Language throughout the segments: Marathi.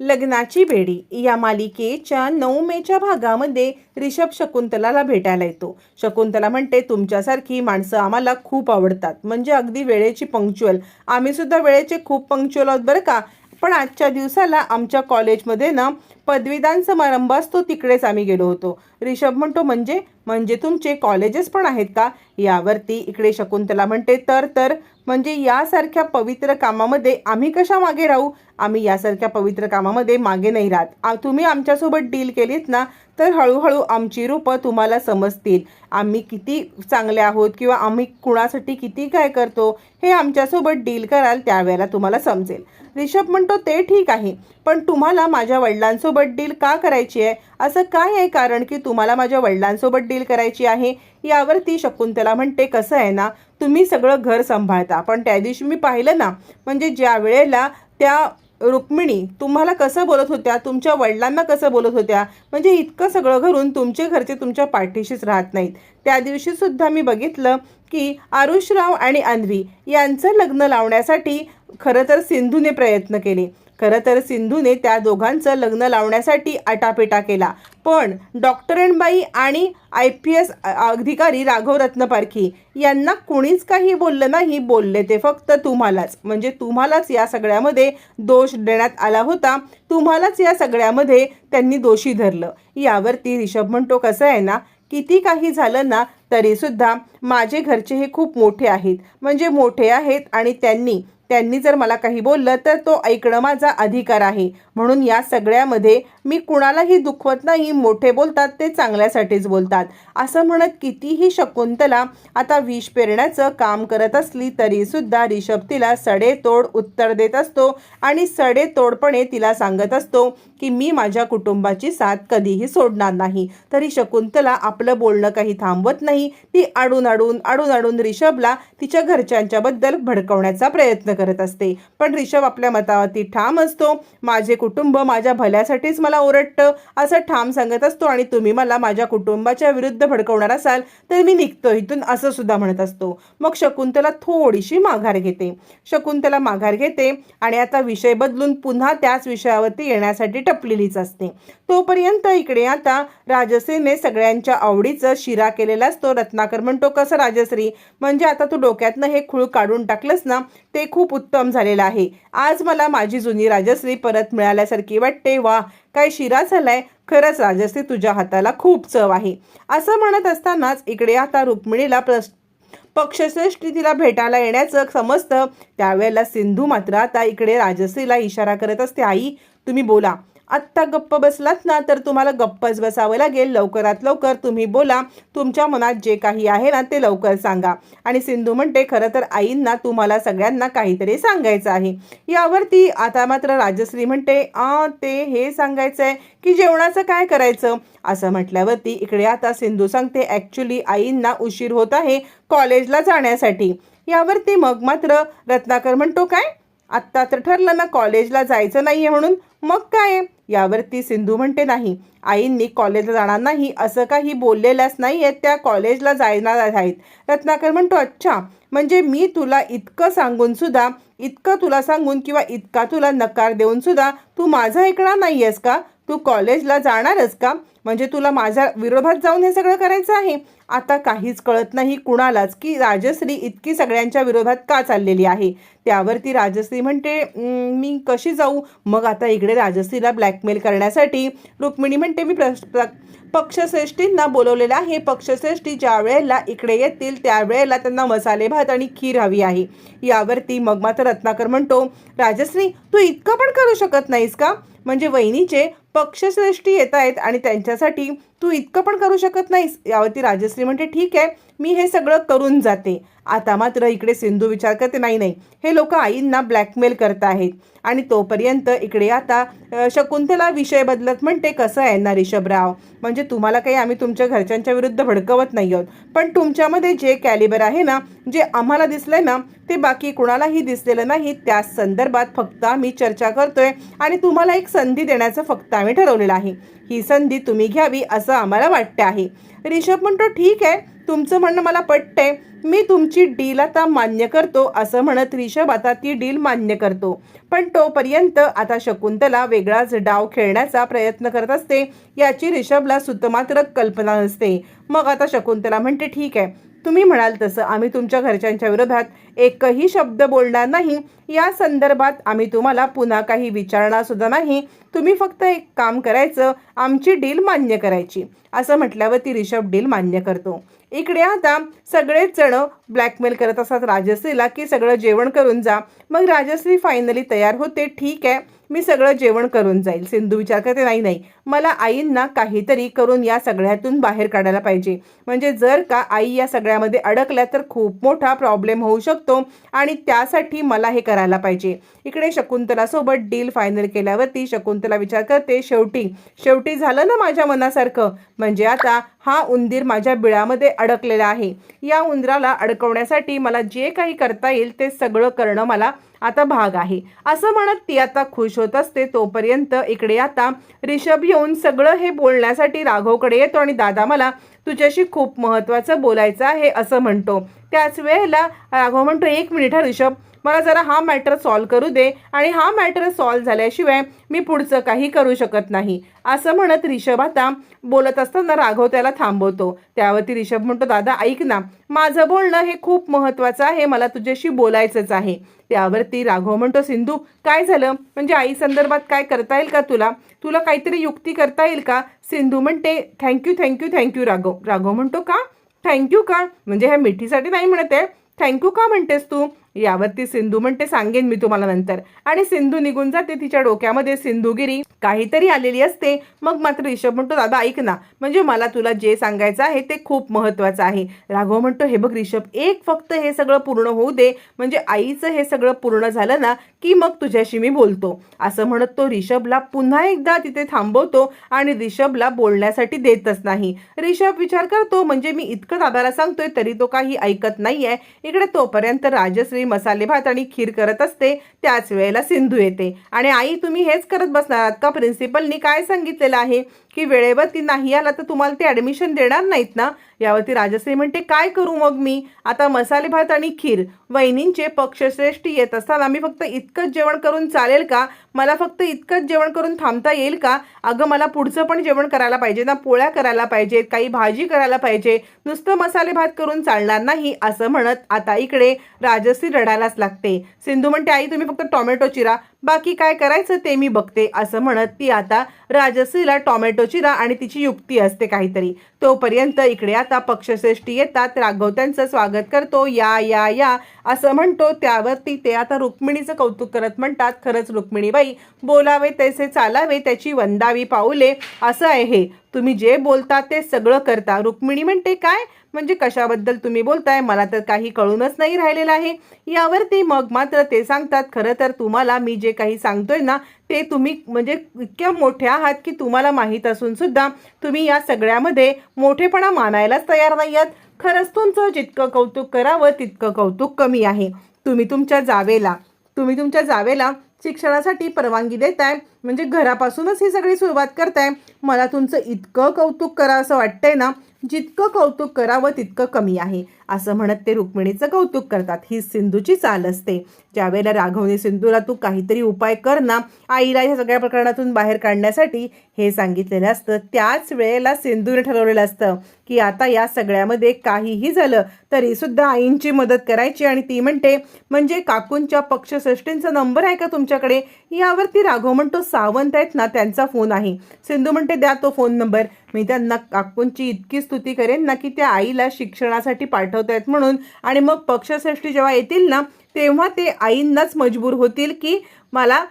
लग्नाची बेडी. या मालिकेच्या नऊ मेच्या भागामध्ये रिषभ शकुंतलाला भेटायला येतो. शकुंतला म्हणते तुमच्यासारखी माणसं आम्हाला खूप आवडतात. म्हणजे अगदी वेळेची पंक्च्युअल. आम्ही सुद्धा वेळेचे खूप पंक्च्युअल आहोत बरं का? पण आजच्या दिवसाला आमच्या कॉलेजमध्ये ना पदवीदान समारंभ असतो तिकडेच आम्ही गेलो होतो. रिषभ म्हणतो म्हणजे? म्हणजे तुमचे कॉलेजेस पण आहेत का? यावरती. इकडे शकुंतला म्हणते तर तर. म्हणजे यासारख्या पवित्र कामामध्ये आम्ही कशा मागे राहू? आम्ही यासारख्या पवित्र कामामध्ये मागे नाही राहत. तुम्ही आमच्यासोबत डील केलीत ना तर हळूहळू आमची रूपं तुम्हाला समजतील. आम्ही किती चांगले आहोत किंवा आम्ही कुणासाठी किती काय करतो हे आमच्यासोबत डील कराल त्यावेळेला तुम्हाला समजेल. रिषभ म्हणतो ते ठीक आहे. पण तुम्हाला माझ्या वडिलांसोबत डील का करायची आहे? असं काय आहे कारण की तुम्हाला माझ्या वडिलांसोबत डील करायची आहे? यावरती शकुंतला म्हणते कसं आहे ना तुम्ही सगळं घर सांभाळता. पण त्या दिवशी मी पाहिलं ना म्हणजे ज्या वेळेला त्या रुक्मिणी तुम्हाला कसं बोलत होत्या तुमच्या वडिलांना कसं बोलत होत्या म्हणजे इतकं सगळं घरून तुमचे घरचे तुमच्या पाठीशीच राहत नाहीत. त्या दिवशीसुद्धा मी बघितलं की आरुषराव आणि अन्वी यांचं लग्न लावण्यासाठी खरं तर सिंधूने प्रयत्न केले. खरं तर सिंधूने त्या दोघांचं लग्न लावण्यासाठी आटापिटा केला. पण डॉक्टरणबाई आणि आय पी एस अधिकारी राघव रत्नपारखी यांना कोणीच काही बोललं नाही बोलले ते फक्त तुम्हालाच. म्हणजे तुम्हालाच या सगळ्यामध्ये दोष देण्यात आला होता. तुम्हालाच या सगळ्यामध्ये त्यांनी दोषी धरलं. यावरती रिषभ म्हणतो कसं आहे ना किती काही झालं ना तरीसुद्धा माझे घरचे हे खूप मोठे आहेत. म्हणजे मोठे आहेत आणि त्यांनी त्यांनी जर मला काही बोललं तर तो ऐकणं माझा अधिकार आहे. म्हणून या सगळ्यामध्ये मी कुणालाही दुखवत नाही मोठे बोलतात ते चांगल्यासाठीच बोलतात. असं म्हणत कितीही शकुंतला आता विष पेरण्याचं काम करत असली तरीसुद्धा रिषभ तिला सडेतोड उत्तर देत असतो आणि सडेतोडपणे तिला सांगत असतो की मी माझ्या कुटुंबाची साथ कधीही सोडणार नाही. तरी शकुंतला आपलं बोलणं काही थांबवत नाही. ती आडून आडून आडून आडून रिषभला तिच्या घरच्यांच्याबद्दल भडकवण्याचा प्रयत्न करत असते. पण रिषभ आपल्या मतावरती ठाम असतो. माझे कुटुंब माझ्या भल्यासाठीच मला ओरडतं. असं ठाम सांगत असतो आणि तुम्ही मला माझ्या कुटुंबाच्या विरुद्ध भडकवणार असाल तर मी निघतो इथून असं सुद्धा म्हणत असतो. मग शकुंतला थोडीशी माघार घेते. शकुंतला माघार घेते आणि आता विषय बदलून पुन्हा त्याच विषयावरती येण्यासाठी टपलेलीच असते. तोपर्यंत इकडे आता राजश्रीने सगळ्यांच्या आवडीचं शिरा केलेला असतो. रत्नाकर म्हणतो कसं राजश्री? म्हणजे आता तू डोक्यातनं हे खूळ काढून टाकलंस ना ते खूप खूप उत्तम झालेला आहे. आज मला माझी जुनी राजश्री परत मिळाल्यासारखी वाटते. वा काय शिरा झालाय. खरंच राजश्री तुझ्या हाताला खूप चव आहे. असं म्हणत असतानाच इकडे आता रुक्मिणीला प्रश्न पक्षश्रेष्ठी तिला भेटायला येण्याचं समजतं. त्यावेळेला सिंधू मात्र आता इकडे राजश्रीला इशारा करत असते. आई तुम्ही बोला. आत्ता गप्प बसलात ना तर तुम्हाला गप्पच बसावं लागेल. लवकरात लवकर तुम्ही बोला. तुमच्या मनात जे काही आहे ना ते लवकर सांगा. आणि सिंधू म्हणते खरं तर आईंना तुम्हाला सगळ्यांना काहीतरी सांगायचं आहे. यावरती आता मात्र राजश्री म्हणते आ ते हे सांगायचं आहे की जेवणाचं काय करायचं? असं म्हटल्यावरती इकडे आता सिंधू सांगते ॲक्च्युली आईंना उशीर होत आहे कॉलेजला जाण्यासाठी. यावरती मग मात्र रत्नाकर म्हणतो काय? आत्ता तर ठरलं ना कॉलेजला जायचं नाही आहे म्हणून. मग काय? यावरती सिंधू म्हणते नाही आईंनी कॉलेजला जाणार नाही असं काही बोललेल्याच नाही आहेत त्या कॉलेजला जाणार आहेत. रत्नाकर म्हणतो अच्छा म्हणजे मी तुला इतकं सांगून सुद्धा इतकं तुला सांगून किंवा इतका तुला नकार देऊन सुद्धा तू माझं ऐकणार नाही आहेस का? तू कॉलेजला जाणारच का? म्हणजे तुला माझ्या विरोधात जाऊन हे सगळं करायचं आहे? आता काहीच कळत नाही कुणालाच की राजश्री इतकी सगळ्यांच्या विरोधात का चाललेली आहे? त्यावरती राजश्री म्हणते मी कशी जाऊ? मग आता इकडे राजश्रीला ब्लॅकमेल करण्यासाठी रुक्मिणी म्हणते मी प्र- पक्षश्रेष्ठींना बोलवलेलं आहे. पक्षश्रेष्ठी ज्या वेळेला इकडे येतील त्यावेळेला त्यांना मसाले भात आणि खीर हवी आहे. यावरती मग मात्र रत्नाकर म्हणतो राजश्री तू इतकं पण करू शकत नाहीस का? म्हणजे वहिनीचे पक्षश्रेष्ठी येत आहेत आणि त्यांच्यासाठी तू इतकं पण करू शकत नाहीस. यावरती राजश्री म्हणते ठीक आहे मी हे सगळं करून जाते. आता मात्र इकडे सिंधू विचार करते नाही नाही हे लोक आईंना ब्लॅकमेल करत आहेत. आणि तोपर्यंत इकडे आता शकुंतला विषय बदलत म्हणते कसं आहे ना रिषभराव म्हणजे तुम्हाला काही आम्ही तुमच्या घरच्यांच्या विरुद्ध भडकवत नाही आहोत. पण तुमच्यामध्ये जे कॅलिबर आहे ना जे आम्हाला दिसलंय ना ते बाकी कुणालाही दिसलेलं नाही. त्या संदर्भात फक्त आम्ही चर्चा करतोय आणि तुम्हाला एक संधी देण्याचं फक्त आम्ही ठरवलेलं आहे. ही संधी तुम्ही घ्यावी असं आम्हाला वाटते आहे. रिषभ म्हणतो ठीक आहे तुमचं म्हणणं मला पटतंय. मी तुमची डील आता मान्य करतो असं म्हणत रिषभ आता ती डील मान्य करतो. पण तोपर्यंत आता शकुंतला वेगळाच डाव खेळण्याचा प्रयत्न करत असते याची रिषभला सुतमात्र कल्पना नसते. मग आता शकुंतला म्हणते ठीक आहे तुम्ही म्हणाल तसं. आम्ही तुमच्या घरच्यांच्या विरोधात एकही शब्द बोलणार नाही. या संदर्भात आम्ही तुम्हाला पुन्हा काही विचारणार सुद्धा नाही. तुम्ही फक्त एक काम करायचं आमची डील मान्य करायची. असं म्हटल्यावर ती रिषभ डील मान्य करतो. इकडे आता सगळेच जण ब्लॅकमेल करत असतात राजश्रीला की सगळं जेवण करून जा. मग राजश्री फायनली तयार होते. ठीक आहे. मी सगळं जेवण करून जाईल. सिंधू विचार करते नाही नाही. मला आईंना काहीतरी करून या सगळ्यातून बाहेर काढायला पाहिजे. म्हणजे जर का आई या सगळ्यामध्ये अडकल्या तर खूप मोठा प्रॉब्लेम होऊ शकतो आणि त्यासाठी मला हे करायला पाहिजे. इकडे शकुंतलासोबत डील फायनल केल्यावरती शकुंतला विचार करते शेवटी शेवटी झालं ना माझ्या मनासारखं? म्हणजे आता हा उंदीर माझ्या बिळामध्ये अडकलेला आहे. या उंदराला अडकवण्यासाठी मला जे काही करता येईल ते सगळं करणं मला आता भाग आहे. असं म्हणत ती आता खुश होत असते. तोपर्यंत इकडे आता रिषभ येऊन सगळं हे बोलण्यासाठी राघवकडे येतो आणि दादा मला तुझ्याशी खूप महत्त्वाचं बोलायचं आहे असं म्हणतो. त्याच वेळेला राघव म्हणतो एक मिनिट हा रिषभ मला जरा हा मॅटर सॉल्व करू दे आणि हा मॅटर सॉल्व झाल्याशिवाय मी पुढचं काही करू शकत नाही. असं म्हणत रिषभ आता बोलत असताना राघव त्याला थांबवतो. त्यावरती रिषभ म्हणतो दादा ऐक ना. माझं बोलणं हे खूप महत्त्वाचं आहे. मला तुझ्याशी बोलायचंच आहे. त्यावरती राघव म्हणतो सिंधू काय झालं? म्हणजे आई संदर्भात काय करता येईल का तुला? तुला काहीतरी युक्ती करता येईल का? सिंधू म्हणते thank you thank you thank you Raghav. Raghav म्हणतो का? थँक्यू का? म्हणजे ह्या मिठीसाठी नाही म्हणत आहे. थँक्यू का म्हणतेस तू? यावरती सिंधू म्हणते सांगेन मी तुम्हाला नंतर. आणि सिंधू निघून जाते तिच्या डोक्यामध्ये सिंधुगिरी. काहीतरी आलेली असते. मग मात्र रिषभ म्हणतो दादा ऐक ना. म्हणजे मला तुला जे सांगायचं आहे ते खूप महत्वाचं आहे. राघव म्हणतो हे बघ रिषभ एक फक्त हे सगळं पूर्ण होऊ दे. म्हणजे आईचं हे सगळं पूर्ण झालं ना की मग तुझ्याशी मी बोलतो. असं म्हणत तो रिषभला पुन्हा एकदा तिथे थांबवतो आणि रिषभला बोलण्यासाठी देतच नाही. रिषभ विचार करतो म्हणजे मी इतकं दादाला सांगतोय तरी तो काही ऐकत नाहीये. इकडे तोपर्यंत राजश्री मसाले भात आणि खीर करत असते त्याच वेळेला सिंधू येते. आणि आई तुम्ही हेच करत बसणार आहात का? प्रिन्सिपलनी काय सांगितलेलं आहे? की वेळेवर की नाही आला तर तुम्हाला ते ॲडमिशन देणार नाहीत ना? यावरती राजश्री म्हणते काय करू मग मी? आता मसाले भात आणि खीर वहिनींचे पक्षश्रेष्ठी येत असताना मी फक्त इतकंच जेवण करून चालेल का? मला फक्त इतकंच जेवण करून थांबता येईल का? अगं मला पुढचं पण जेवण करायला पाहिजे ना? पोळ्या करायला पाहिजेत काही भाजी करायला पाहिजे. नुसतं मसाले भात करून चालणार नाही असं म्हणत आता इकडे राजश्री रडायलाच लागते. सिंधू म्हणते आई तुम्ही फक्त टोमॅटो चिरा. बाकी काय करायचं ते मी बघते असं म्हणत ती आता राजश्रीला टोमॅटो चिरा आणि तिची युक्ती असते काहीतरी. तोपर्यंत इकडे आता पक्षश्रेष्ठी येतात. राघव त्यांचं स्वागत करतो. या या या. असं म्हणतो. त्यावरती ते आता रुक्मिणीचं कौतुक करत म्हणतात. खरंच रुक्मिणीबाई बोलावे तैसे चालावे त्याची वंदावी पाऊले. असं आहे हे. तुम्ही जे बोलता ते सगळं करता. रुक्मिणी म्हणते काय? म्हणजे कशाबद्दल तुम्ही बोलताय? मला तर काही कळूनच नाही राहिलेलं आहे. यावरती मग मात्र ते सांगतात खरं तर तुम्हाला मी जे काही सांगतोय ना ते तुम्ही म्हणजे इतक्या मोठ्या आहात की तुम्हाला माहीत असून सुद्धा तुम्ही या सगळ्यामध्ये मोठेपणा मानायलाच तयार नाही आहात खरंच तुमचं जितकं कौतुक करावं तितकं कौतुक कमी आहे. तुम्ही तुमच्या जावेला तुम्ही तुमच्या जावेला शिक्षणासाठी परवानगी देताय. म्हणजे घरापासूनच ही सगळी सुरुवात करताय. मला तुमचं इतकं कौतुक करा असं वाटतंय ना जितकं कौतुक करावं तितकं कमी आहे असं म्हणत ते रुक्मिणीचं कौतुक करतात. ही सिंधूची चाल असते. ज्यावेळेला राघवने सिंधूला तू काहीतरी उपाय कर ना आईला ह्या सगळ्या प्रकरणातून बाहेर काढण्यासाठी हे सांगितलेलं असतं. त्याच वेळेला सिंधूने ठरवलेलं असतं की आता या सगळ्यामध्ये काहीही झालं तरी सुद्धा आईंची मदत करायची. आणि ती म्हणते म्हणजे काकूंच्या पक्षश्रेष्ठींचा नंबर आहे का तुमच्याकडे? यावरती राघव म्हणतो सावंत आहेत ना त्यांचा फोन आहे. सिंधू म्हणते द्या तो फोन नंबर. मी त्यांना काकूंची इतकी स्तुती करेन ना की त्या आईला शिक्षणासाठी पाठवतायत आहेत म्हणून. आणि मग पक्षश्रेष्ठी जेव्हा येतील ना तेव्हा ते आईंनाच मजबूर होतील की मला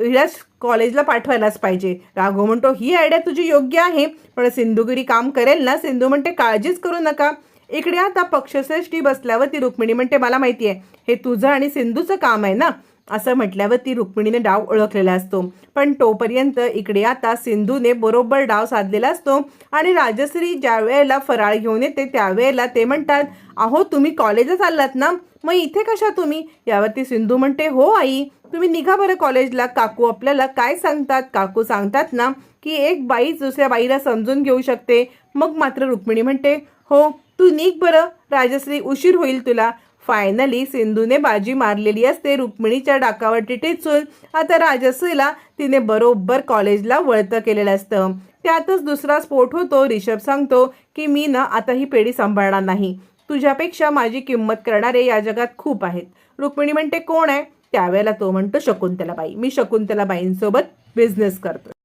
हिला कॉलेजला पाठवायलाच पाहिजे. राघव म्हणतो ही आयडिया तुझी योग्य आहे पण सिंधुगिरी काम करेल ना. सिंधू म्हणते काळजीच करू नका. इकडे आता पक्षश्रेष्ठी बसल्यावर ती रुक्मिणी म्हणते मला माहिती आहे हे तुझं आणि सिंधूचं काम आहे ना. असं म्हटल्यावर ती रुक्मिणीने डाव ओळखलेला असतो. पण तोपर्यंत इकडे आता सिंधूने बरोबर डाव साधलेला असतो आणि राजश्री ज्या वेळेला फराळ घेऊन येते त्यावेळेला ते म्हणतात अहो तुम्ही कॉलेजला चाललात ना? मग इथे कशा तुम्ही? यावरती सिंधू म्हणते हो आई. तुम्ही निघा बरं कॉलेजला काकू आपल्याला काय सांगतात? काकू सांगतात ना की एक बाई दुसऱ्या बाईला समजून घेऊ शकते. मग मात्र रुक्मिणी म्हणते हो तू निघ बरं. राजश्री उशीर होईल तुला. फायनली सिंधूने बाजी मारलेली असते रुक्मिणीच्या डाकावरती टेचून आता राजसीला तिने बरोबर कॉलेजला वळतं केलेलं असतं. त्यातच दुसरा स्फोट होतो. रिषभ सांगतो की मी ना आता ही पेढी सांभाळणार नाही. तुझ्यापेक्षा माझी किंमत करणारे या जगात खूप आहेत. रुक्मिणी म्हणते कोण आहे? त्यावेळेला तो म्हणतो शकुंतलाबाई. मी शकुंतलाबाईंसोबत बिझनेस करतो